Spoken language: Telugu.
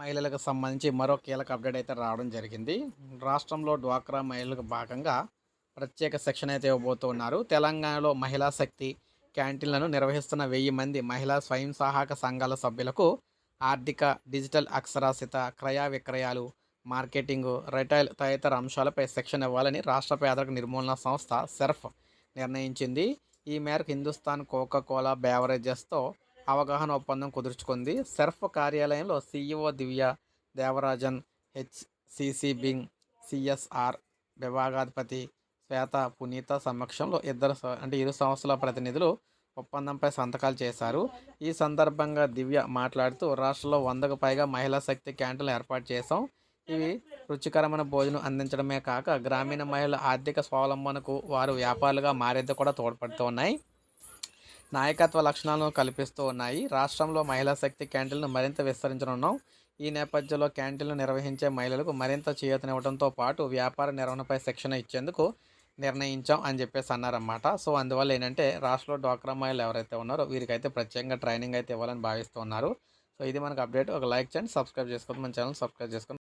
మహిళలకు సంబంధించి మరో కీలక అప్డేట్ అయితే రావడం జరిగింది. రాష్ట్రంలో డ్వాక్రా మహిళలకు భాగంగా ప్రత్యేక శిక్షణ అయితే ఇవ్వబోతున్నారు. తెలంగాణలో మహిళా శక్తి క్యాంటీన్లను నిర్వహిస్తున్న వెయ్యి మంది మహిళా స్వయం సహాయక సంఘాల సభ్యులకు ఆర్థిక డిజిటల్ అక్షరాస్యత క్రయ విక్రయాలు మార్కెటింగ్ రిటైల్ తదితర అంశాలపై శిక్షణ ఇవ్వాలని రాష్ట్ర పేదరిక నిర్మూలన సంస్థ సెర్ఫ్ నిర్ణయించింది. ఈ మేరకు హిందుస్థాన్ కోకా కోలా బేవరేజెస్తో అవగాహన ఒప్పందం కుదుర్చుకుంది. సెర్ఫ్ కార్యాలయంలో సీఈఓ దివ్య దేవరాజన్ హెచ్సిసిబింగ్ సిఎస్ఆర్ విభాగాధిపతి శ్వేత పునీత సమక్షంలో ఇద్దరు అంటే ఇరు సంస్థల ప్రతినిధులు ఒప్పందంపై సంతకాలు చేశారు. ఈ సందర్భంగా దివ్య మాట్లాడుతూ రాష్ట్రంలో వందకు పైగా మహిళా శక్తి క్యాంటీన్లు ఏర్పాటు చేశాం. ఇవి రుచికరమైన భోజనం అందించడమే కాక గ్రామీణ మహిళల ఆర్థిక స్వావలంబనకు వారు వ్యాపారులుగా మారేది కూడా తోడ్పడుతూ ఉన్నాయి. నాయకత్వ లక్షణాలను కల్పిస్తూ ఉన్నాయి. రాష్ట్రంలో మహిళా శక్తి క్యాంటీన్లను మరింత విస్తరించనున్నాం. ఈ నేపథ్యంలో క్యాంటీన్లు నిర్వహించే మహిళలకు మరింత చేయూతనివ్వడంతో పాటు వ్యాపార నిర్వహణపై శిక్షణ ఇచ్చేందుకు నిర్ణయించాం అని చెప్పేసి అన్నారన్నమాట. సో అందువల్ల ఏంటంటే రాష్ట్రంలో డ్వాక్రా మహిళలు ఎవరైతే ఉన్నారో వీరికైతే ప్రత్యేకంగా ట్రైనింగ్ అయితే ఇవ్వాలని భావిస్తున్నారు సో ఇది మనకు అప్డేట్. ఒక లైక్ చేయండి సబ్స్క్రైబ్ చేసుకోండి మన ఛానల్ సబ్స్క్రైబ్ చేసుకోండి.